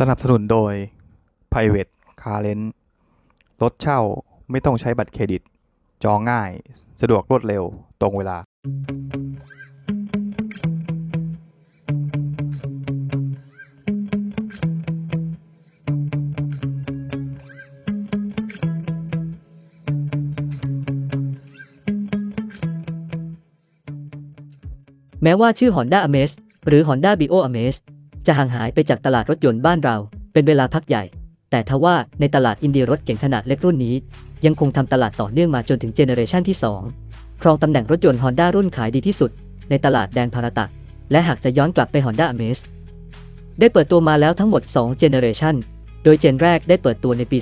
สนับสนุนโดย Private Car Rent รถเช่าไม่ต้องใช้บัตรเครดิต จองง่าย สะดวกรวดเร็วตรงเวลา แม้ว่าชื่อ Honda Amaze หรือ Honda Bio Amaze จะห่างหายไปจากตลาดรถยนต์บ้านเรา เป็นเวลาพักใหญ่ แต่ทว่าในตลาดอินเดียรถเก๋งขนาดเล็กรุ่นนี้ ยังคงทำตลาดต่อเนื่องมาจนถึงเจเนอเรชันที่ 2 ครองตำแหน่งรถยนต์ Honda รุ่นขายดีที่สุด ในตลาดแดนพาราตะ และหากจะย้อนกลับไป Honda Amaze ได้เปิดตัวมาแล้วทั้งหมด2เจเนอเรชันโดยเจนแรกได้เปิดตัวในปี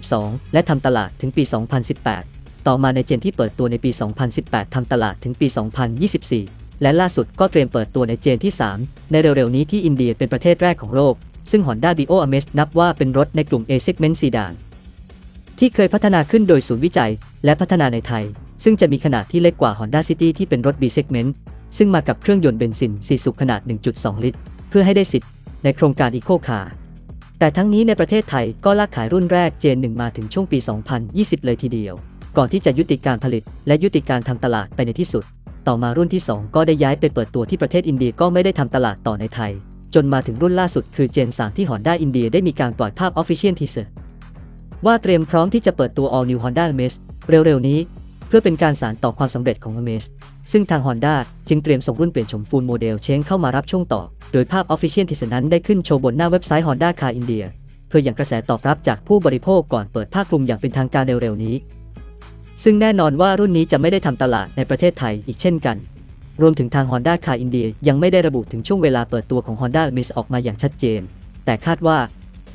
2012 และทำตลาดถึงปี 2018 ต่อมาในเจนที่เปิดตัวในปี 2018 ทำตลาดถึงปี 2024 และล่าสุดก็เตรียมเปิดตัวในเจนที่ 3 ในเร็วๆนี้ที่อินเดียเป็นประเทศแรกของโลก ซึ่ง Honda Bio Amaze นับว่าเป็นรถในกลุ่ม A segment sedan ที่เคยพัฒนาขึ้นโดยศูนย์วิจัย และพัฒนาในไทย ซึ่งจะมีขนาดที่เล็กกว่า Honda City ที่เป็นรถ B segment ซึ่งมากับเครื่องยนต์เบนซิน 4 สูบขนาด 1.2 ลิตร เพื่อให้ได้สิทธิ์ในโครงการ Eco Car แต่ทั้งนี้ในประเทศไทยก็ลากขายรุ่นแรกเจน1มาถึงช่วงปี 2020 เลยทีเดียว ก่อนที่จะยุติการผลิต และยุติการทำตลาดไปในที่สุด ต่อมารุ่นที่ 2 ก็ได้ย้ายไปเปิดตัวที่ประเทศอินเดียก็ไม่ได้ทำตลาดต่อในไทย จนมาถึงรุ่นล่าสุดคือเจน 3 ที่ Honda อินเดียได้มีการปล่อยภาพ Official Teaser ว่าเตรียมพร้อมที่จะเปิดตัว All New Honda Amaze เร็วๆนี้ เพื่อเป็นการสานต่อความสำเร็จของ Amaze ซึ่งทาง Honda จึงเตรียมส่งรุ่นเปลี่ยนโฉมฟูลโมเดลเชงเข้ามารับช่วงต่อ โดยภาพ Official Teaser นั้นได้ขึ้นโชว์บนหน้าเว็บไซต์ Honda Car India เพื่ออย่างกระแสตอบรับจากผู้บริโภคก่อนเปิดภาคคลุมอย่างเป็นทางการเร็วๆนี้ ซึ่งแน่นอนว่ารุ่นนี้จะไม่ได้ทำตลาดในประเทศไทยอีกเช่นกัน รวมถึงทาง Honda Car India ยังไม่ได้ระบุถึงช่วงเวลาเปิดตัวของ Honda Amaze ออกมาอย่างชัดเจน แต่คาดว่า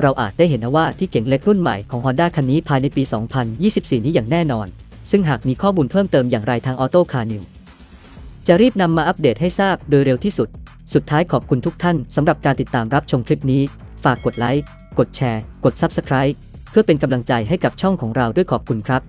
เราอาจได้เห็นนะว่าที่เก่งเล็กรุ่นใหม่ของ Honda คันนี้ภายในปี 2024 นี้อย่างแน่นอน ซึ่งหากมีข้อมูลเพิ่มเติมอย่างไรทาง Auto Car New จะรีบนำมาอัปเดตให้ทราบโดยเร็วที่สุด สุดท้ายขอบคุณทุกท่านสำหรับการติดตามรับชมคลิปนี้ ฝากกดไลค์ กดแชร์ กด Subscribe เพื่อเป็นกำลังใจให้กับช่องของเราด้วยขอบคุณครับ